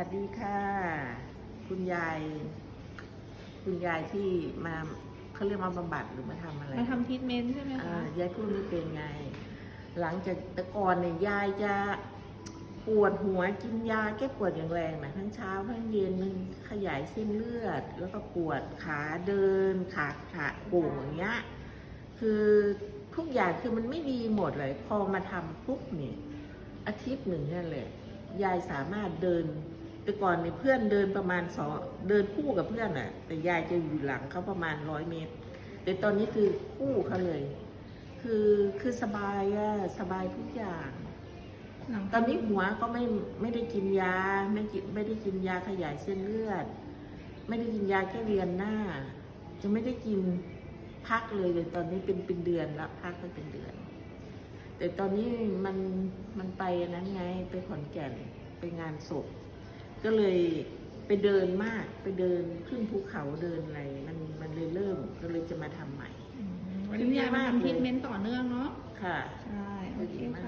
วัสดีค่ะ คุณยาย คุณยายที่มาเขาเรียกมาบำบัดหรือมาทำอะไรมาทำทรีทเมนต์ใช่ไหมอ่าคะยายพูดไม่เป็นไง หลังจากแต่ก่อนเนี่ยยายจะปวดหัวกินยาแก้ปวดอย่างแรงนะทั้งเช้าทั้งเย็นมันขยายเส้นเลือด แล้วก็ปวดขาเดิน ขาขาโก่งอย่างเงี้ยคือทุกอย่างคือมันไม่ดีหมดเลย พอมาทำปุ๊บเนี่ยอาทิตย์หนึ่งนั่นแหละยายสามารถเดิน แต่ก่อนเนี่ยเพื่อนเดินประมาณสองเดินคู่กับเพื่อนอะแต่ยายจะอยู่หลังเขาประมาณร้อยเมตร แต่ตอนนี้คือคู่เขาเลย คือคือสบายอะสบายทุกอย่างหลังตอนนี้หัวก็ไม่ไม่ได้กินยาไม่กินไม่ได้กินยาขยายเส้นเลือด ไม่ได้กินยาแก้เรียนหน้า จะไม่ได้กินพักเลยเลยตอนนี้เป็นเป็นเดือนละพักไปเป็นเดือน แต่ตอนนี้มันมันไปอันนั้นไงไปขอนแก่นไปงานศพ ก็เลยไปเดินมากไปเดินขึ้นภูเขาเดินอะไรมันมันเลยเริ่มก็เลยจะมาทำใหม่อืมวันนี้ยายมาทำทรีทเมนต์ต่อเนื่องเนาะค่ะ ใช่ โอเคค่ะ